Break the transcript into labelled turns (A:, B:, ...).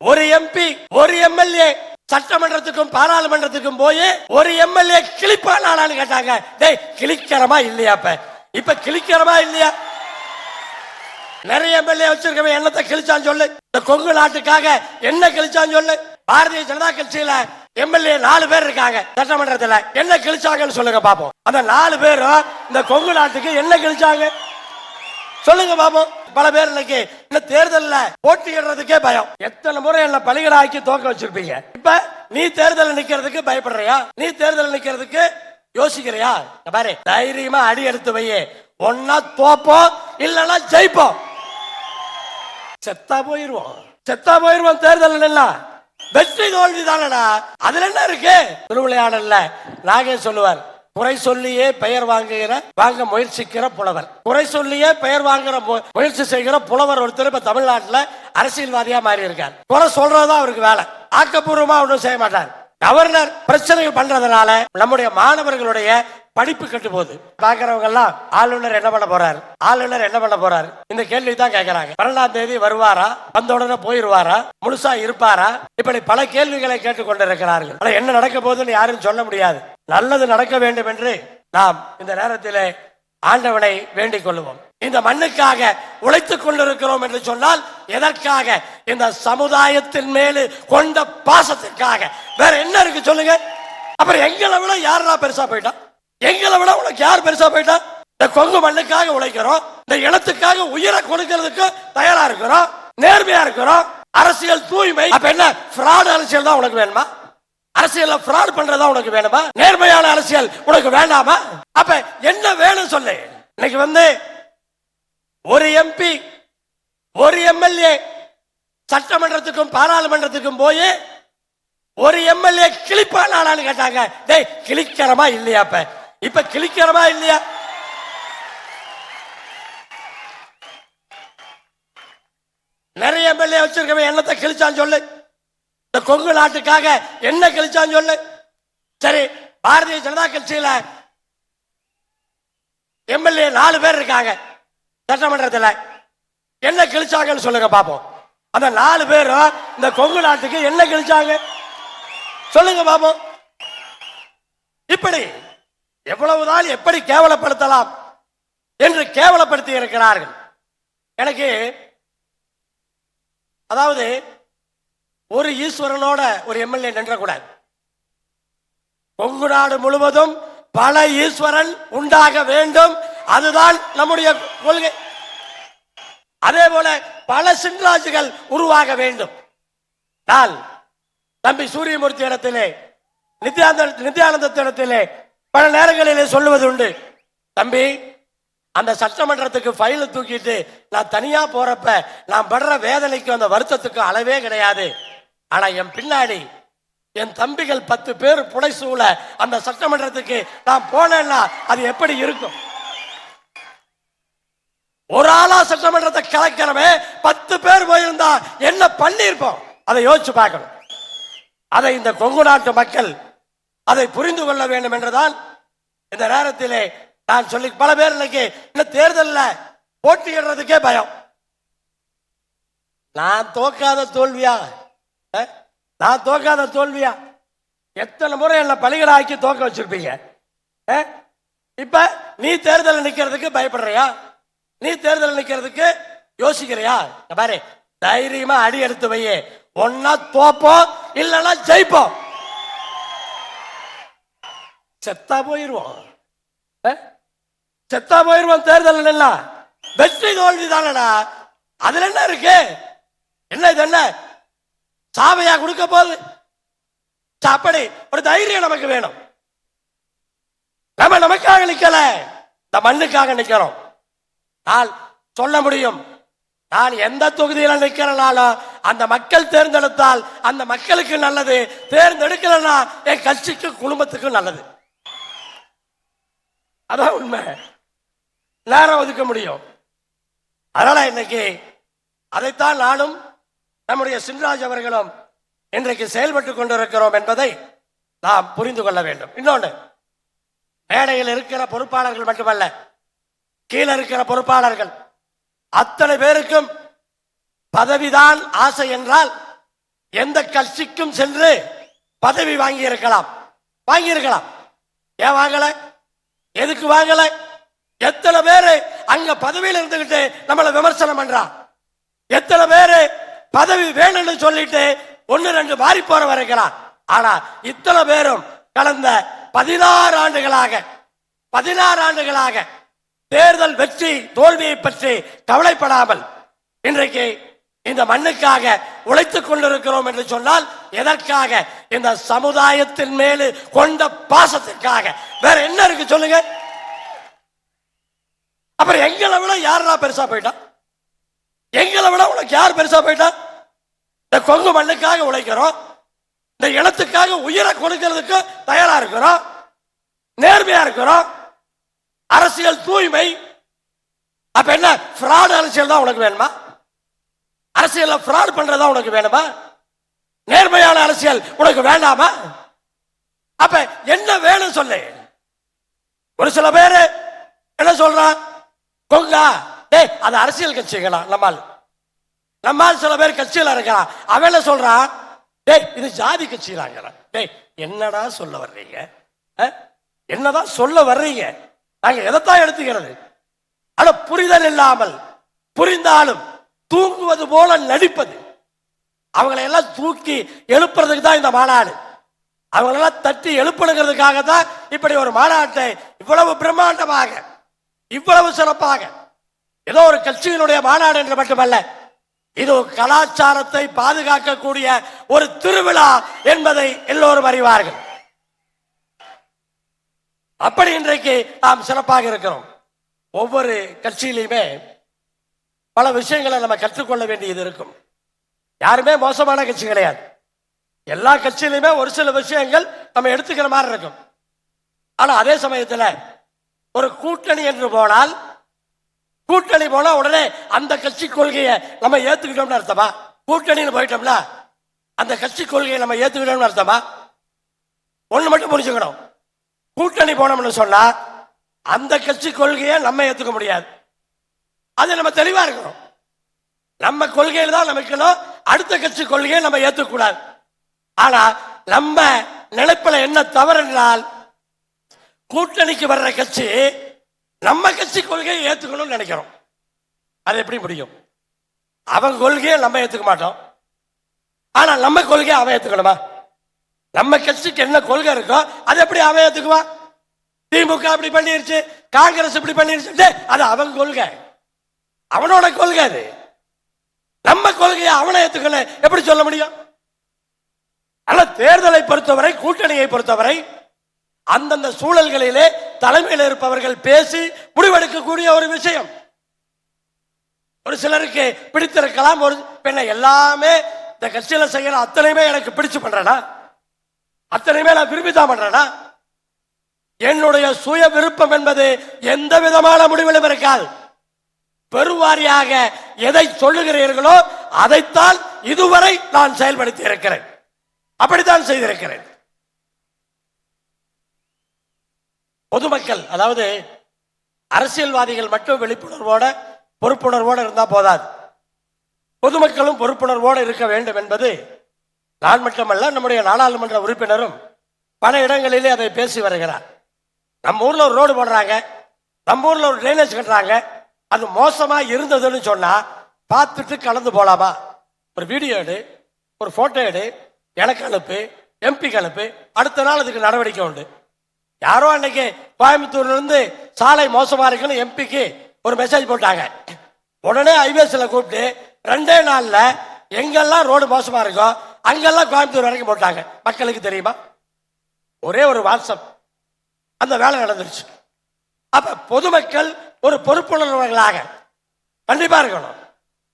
A: ஒரு எம்பி ஒரு எம்எல்ஏ சட்டமன்றத்துக்கும் பாராளுமன்றத்துக்கும் போய் ஒரு எம்எல்ஏ கிளிப்பானான்னு கேட்டாங்க. டேய் கிளிக்கிறமா இல்லையா இப்ப இப்ப கிளிக்கிறமா இல்லையா? நிறைய எம்எல்ஏ வச்சிருக்கவன் என்னத்தை கிழிச்சான்னு சொல்லு. இந்த கொங்கு நாட்டுக்காக என்ன கிழிச்சான்னு சொல்லு. பாரதிய ஜனதா கட்சியில எம்எல்ஏ நாலு பேர் இருக்காங்க சட்டமன்றத்துல. என்ன கிழிச்சாங்கன்னு சொல்லுங்க பாப்போம். அந்த நாலு பேரும் இந்த கொங்கு நாட்டுக்கு என்ன கிழிச்சாங்க? சொல்லுங்க பாப்போம். பல பேர் இன்னைக்கு இந்த தேர்தல்ல போட்டியிடுறதுக்கே பயம். எத்தனை முறை என்ன பலிகடாக்கி தோக்க வச்சிருப்பீங்க? இப்ப நீ தேர்தல் நிக்கிறதுக்கு பயப்படுறியா? நீ தேர்தல் நிக்கிறதுக்கு யோசிக்கிறியா? பாரு தைரியமா அடி எடுத்து வையே. ஒன்னா தோப்போம் இல்லனா ஜெயிப்போம். செத்தா போயிருவோம். செத்தா போயிருவோம் தேர்தல் எல்லாம் வெற்றி தோல்வி தானடா அதுல என்ன இருக்கு? திருவிளையாடல்ல நாகே சொல்லுவார் குறை சொல்லியே பெயர் வாங்குகிற வாங்க முயற்சிக்கிற புலவர். குறை சொல்லியே பெயர் வாங்குற முயற்சி செய்கிற புலவர் ஒருத்தர் இப்ப தமிழ்நாட்டுல அரசியல்வாதியா மாறி இருக்கார் குறை சொல்றதுதான் அவருக்கு வேலை. ஆக்கப்பூர்வமா ஒன்றும் செய்ய மாட்டார். கவர்னர் பிரச்சனைகள் பண்றதுனால நம்முடைய மாணவர்களுடைய படிப்பு கெட்டு போகுது. பாக்குறவங்க எல்லாம் ஆளுநர் என்ன பண்ண போறாரு? ஆளுநர் என்ன பண்ண போறாரு? இந்த கேள்வி தான் கேட்கறாங்க பன்னெண்டாம் தேதி வருவாரா? வந்த உடனே போயிருவாரா? முழுசா இருப்பாரா? இப்படி பல கேள்விகளை கேட்டுக் கொண்டிருக்கிறார்கள் ஆனா என்ன நடக்க போகுதுன்னு யாரும் சொல்ல முடியாது. நல்லது நடக்க வேண்டும் என்று நாம் இந்த நேரத்தில் ஆண்டவனை வேண்டிக் கொள்வோம் இந்த மண்ணுக்காக உழைத்துக் கொண்டிருக்கிறோம் என்று சொன்னால் எதற்காக? இந்த சமுதாயத்தின் மேலு கொண்ட பாசத்திற்காக. வேற என்ன இருக்கு சொல்லுங்க? அப்புறம் எங்களை விட யாரா பெருசா போயிட்டான் எங்களை விட உனக்கு யார் பெருசா போயிட்டான் இந்த கொங்கு மண்ணுக்காக உழைக்கிறோம். இந்த இனத்துக்காக உயிரை கொடுக்கிறதுக்கு தயாரா இருக்கிறோம். நேர்மையா இருக்கிறோம். அரசியல் தூய்மை. அப்ப என்ன? பிராட் அரசியல் தான் உனக்கு வேணுமா? அரசியல்ல fraud பண்றதா உனக்கு வேணுமா? நேர்மையான அரசியல் உனக்கு வேண்டாமா? அப்ப என்ன வேணும் சொல்லு. இன்னைக்கு வந்து ஒரு எம்பி ஒரு எம்எல்ஏ சட்டமன்றத்துக்கும் பாராளுமன்றத்துக்கும் போய் ஒரு எம்எல்ஏ கிளிப்பானான்னு கேட்டாங்க. டேய் கிளிக்கிறமா இல்லையா இப்ப இப்ப கிளிக்கிறமா இல்லையா? நிறைய எம்எல்ஏ வச்சிருக்கவன் என்னத்தை கிழிச்சான்னு சொல்லு. இந்த கொங்கு நாட்டுக்காக என்ன கிழிச்சான்னு சொல்லு. சரி பாரதிய ஜனதா கட்சியில எம்எல்ஏ நாலு பேர் இருக்காங்க. சட்டமன்றத்துல என்ன கிழிச்சாங்கன்னு சொல்லுங்க பாப்போம். அந்த நாலு பேரும் இந்த கொங்கு நாட்டுக்கு என்ன கிழிச்சாங்க? சொல்லுங்க பாப்போம். இப்படி எவ்வளவுதான் எப்படி கேவலப்படுத்தலாம் என்று கேவலப்படுத்தி இருக்கிறார்கள். எனக்கு அதாவது ஒரு ஈஸ்வரனோட ஒரு எம்எல்ஏ நின்றக்கூடாது. கொங்கு நாடு முழுவதும் பல ஈஸ்வரன் உண்டாக வேண்டும். அதுதான் நம்முடைய கொள்கை. அதே போல பல சின்ராஜுகள் உருவாக வேண்டும். நான் தம்பி சூரியமூர்த்தி இடத்திலே நித்யானந்த நித்யானந்தத்திடத்திலே பல நேரங்களிலே சொல்லுவது உண்டு. தம்பி அந்த சட்டமன்றத்துக்கு ஃபைலை தூக்கிட்டு நான் தனியா போறப்ப நான் படுற வேதனைக்கும் அந்த வருத்தத்துக்கும் அளவே கிடையாது. ஆனா என் பின்னாடி என் தம்பிகள் பத்து பேர் புடைசூழ அந்த சட்டமன்றத்துக்கு நான் போனேன்னா அது எப்படி இருக்கும்? ஒரு ஆளா சட்டமன்றத்தை கலக்கிறவே பத்து பேர் போயிருந்தா என்ன பண்ணியிருப்போம்? அதை யோசிச்சு பார்க்கணும். அதை இந்த கொங்கு நாட்டு மக்கள் அதை புரிந்து கொள்ள வேண்டும் என்றுதான் இந்த நேரத்திலே நான் சொல்லி பல பேர் இன்னைக்கு இந்த தேர்தலில் போட்டியிடுறதுக்கே பயம். நான் தோக்காத தோல்வியா நான் தோக்காத தோல்வியா? எத்தனை முறை என்ன ஆக்கி தோக்க வச்சிருப்பீங்க? இப்ப நீ தேர்தல் நிக்கிறதுக்கு பயப்படுறியா? நீ தேர்தல் நிக்கிறதுக்கு யோசிக்கிறியா? பாரு தைரியமா அடி எடுத்து வையே. ஒன்னா தோப்போம் இல்லைன்னா ஜெயிப்போம். செத்தா போயிருவோம். செத்தா போயிருவோம் தேர்தல் எல்லாம் வெற்றி தோல்வி தானடா அதுல என்ன இருக்கு? என்ன இது என்ன? சாவையா கொடுக்க போகுது. அப்படி ஒரு தைரியம் நமக்கு வேணும். நம்ம நமக்காக நிக்கல. இந்த மண்ணுக்காக நிக்கிறோம் நான் சொல்ல முடியும். நான் எந்த தொகுதியில நிக்கிறனாலும் அந்த மக்கள் தேர்ந்தெடுத்தால் அந்த மக்களுக்கு நல்லது. தேர்ந்தெடுக்கலன்னா என் கட்சிக்கு குடும்பத்துக்கும் நல்லது. அதான் உண்மை. நேரம் ஒதுக்க முடியும். அதனால இன்னைக்கு அதைத்தான் நானும் நம்முடைய சின்ராஜ் அவர்களும் இன்றைக்கு செயல்பட்டு கொண்டிருக்கிறோம் என்பதை நாம் புரிந்து கொள்ள வேண்டும். இன்னொன்று மேடையில் இருக்கிற பொறுப்பாளர்கள் மட்டுமல்ல கீழே இருக்கிற பொறுப்பாளர்கள் அத்தனை பேருக்கும் பதவிதான் ஆசை என்றால் எந்த கட்சிக்கும் சென்று பதவி வாங்கி இருக்கலாம் வாங்கி இருக்கலாம் ஏன் வாங்கல? எதுக்கு வாங்கல? எத்தனை பேரு அங்க பதவியில் இருந்துகிட்டு நம்மளை விமர்சனம் பண்றா? எத்தனை பேரு பதவி வேணும்னு சொல்லிட்டு ஒன்னு ரெண்டு மாறி போற வரைக்கலாம். ஆனா இத்தனை பேரும் கடந்த பதினாறு ஆண்டுகளாக பதினாறு ஆண்டுகளாக தேர்தல் வெற்றி தோல்வியை பற்றி கவலைப்படாமல் இன்றைக்கு இந்த மண்ணுக்காக உழைத்துக் கொண்டிருக்கிறோம் என்று சொன்னால் எதற்காக இந்த சமுதாயத்தின் மேலு கொண்ட பாசத்திற்காக? வேற என்ன இருக்கு சொல்லுங்க. அப்புறம் எங்களை விட யாரெல்லாம் பெருசா போயிட்டான் எங்களை விட உனக்கு யார் பெருசா போயிட்டா? இந்த கொங்கு மண்ணுக்காக உழைக்கிறோம். இந்த இனத்துக்காக உயிரை கொடுக்கிறதுக்கு தயாரா இருக்கிறோம். நேர்மையா இருக்கிறோம். அரசியல் தூய்மை. அப்ப என்ன? fraud அரசியல் தான் உனக்கு வேணுமா? அரசியல்ல fraud பண்றதா உனக்கு வேணுமா? நேர்மையான அரசியல் உனக்கு வேண்டாமா? அப்ப என்ன வேணும் சொல்லு. ஒரு சில பேரு என்ன சொல்றான்? கொங்கா டே அது அரசியல் கட்சிகளா? நம்மால். நம்மால் சில பேர் கட்சியில் இருக்கிறான் அவன் என்ன சொல்றான் டேய் இது ஜாதி கட்சியிலாங்கிறான் டேய் என்னடா சொல்ல வர்றீங்க? என்னதான் சொல்ல வர்றீங்க? நாங்க எதைத்தான் எடுத்துக்கிறது? ஆனா புரிதல் இல்லாமல் புரிந்தாலும் தூங்குவது போல நடிப்பது. அவங்களை எல்லாம் தூக்கி எழுப்புறதுக்கு தான் இந்த மாநாடு. அவங்களெல்லாம் தட்டி எழுப்பணுங்கிறதுக்காக தான் இப்படி ஒரு மாநாட்டை இவ்வளவு பிரம்மாண்டமாக இவ்வளவு சிறப்பாக ஏதோ ஒரு கட்சியினுடைய மாநாடு என்று மட்டுமல்ல இது கலாச்சாரத்தை பாதுகாக்கக்கூடிய ஒரு திருவிழா என்பதை எல்லோரும் அறிவார்கள். அப்படி இன்றைக்கு நாம் சிறப்பாக இருக்கிறோம். ஒவ்வொரு கட்சியிலையுமே பல விஷயங்களை நம்ம கற்றுக்கொள்ள வேண்டியது இருக்கும். யாருமே மோசமான கட்சி கிடையாது. எல்லா கட்சியிலுமே ஒரு சில விஷயங்கள் நம்ம எடுத்துக்கிற மாதிரி இருக்கும். ஆனா அதே சமயத்தில் ஒரு கூட்டணி என்று போனால் கூட்டணி போனா உடனே அந்த கட்சி கொள்கையை நம்ம ஏத்துக்கிட்டோம்னு அர்த்தமா? கூட்டணின்னு போயிட்டோம்னா அந்த கட்சி கொள்கையை நம்ம ஏத்துக்கிட்டோம்னு அர்த்தமா? ஒண்ணு மட்டும் புரிஞ்சுக்கணும். கூட்டணி போனோம்னு சொன்னா அந்த கட்சி கொள்கையை நம்ம ஏத்துக்க முடியாது. அது நம்ம தெளிவா இருக்கணும். நம்ம கொள்கையில தான் நம்ம இருக்கணும். அடுத்த கட்சி கொள்கையை நம்ம ஏத்துக்க ஆனா நம்ம நினைப்பில் என்ன தவறு என்றால் கூட்டணிக்கு வர்ற கட்சி நம்ம கட்சி கொள்கையை ஏற்றுக்கணும்னு நினைக்கிறோம். அது எப்படி முடியும்? அவன் கொள்கையை நம்ம ஏற்றுக்க மாட்டோம். ஆனால் நம்ம கொள்கையை அவன் ஏற்றுக்கணுமா நம்ம கட்சிக்கு என்ன கொள்கை இருக்கோ அது எப்படி அவன் ஏற்றுக்குவான் திமுக இப்படி பண்ணிருச்சு காங்கிரஸ் இப்படி பண்ணிருச்சு அது அவன் கொள்கை. அவனோட கொள்கை அது. நம்ம கொள்கையை அவனை ஏற்றுக்கல எப்படி சொல்ல முடியும்? ஆனால் தேர்தலை பொறுத்தவரை கூட்டணியை பொறுத்தவரை அந்தந்த சூழல்களிலே தலைமையில் இருப்பவர்கள் பேசி முடிவெடுக்கக்கூடிய ஒரு விஷயம். ஒரு சிலருக்கு பிடித்திருக்கலாம் ஒரு பெண்ணை எல்லாமே இந்த கட்சியில் செய்யற அத்தனையுமே எனக்கு பிடிச்சு பண்றேனா? அத்தனையுமே நான் விரும்பி தான் பண்றேனா? என்னுடைய சுய விருப்பம் என்பது எந்த விதமான முடிவிலும் இருக்காது. பெருவாரியாக எதை சொல்லுகிறீர்களோ அதைத்தான் இதுவரை நான் செயல்படுத்தி இருக்கிறேன். அப்படித்தான் செய்திருக்கிறேன். பொதுமக்கள் அதாவது அரசியல்வாதிகள் மட்டும் விழிப்புணர்வோட பொறுப்புணர்வோடு இருந்தால் போதாது. பொதுமக்களும் பொறுப்புணர்வோடு இருக்க வேண்டும் என்பது நான் மட்டுமல்ல நம்முடைய நாடாளுமன்ற உறுப்பினரும் பல இடங்களிலே அதை பேசி வருகிறார். நம்ம ஊரில் ஒரு ரோடு போடுறாங்க நம்ம ஊரில் ஒரு ட்ரைனேஜ் கட்டுறாங்க அது மோசமாக இருந்ததுன்னு சொன்னால் பார்த்துட்டு கலந்து போகலாமா ஒரு வீடியோ எடு ஒரு ஃபோட்டோ எடு எனக்கு அனுப்பு எம்பி அனுப்பு அடுத்த நாள் அதுக்கு நடவடிக்கை உண்டு. யாரோ அன்னைக்கு கோயம்புத்தூர்ல இருந்து சாலை மோசமா இருக்குன்னு எம்பிக்கு ஒரு மெசேஜ் போட்டாங்க. உடனே ஐபிஎஸ்ல கூப்பிட்டு ரெண்டே நாள்ல எங்கெல்லாம் ரோடு மோசமா இருக்கோ அங்கெல்லாம் கோயம்புத்தூர் வரைக்கும் போட்டாங்க. மக்களுக்கு தெரியுமா? ஒரே ஒரு வாட்ஸ்அப் அந்த வேலை நடந்துருச்சு. அப்ப பொதுமக்கள் ஒரு பொறுப்புணர்வர்களாக கண்டிப்பா இருக்கணும்.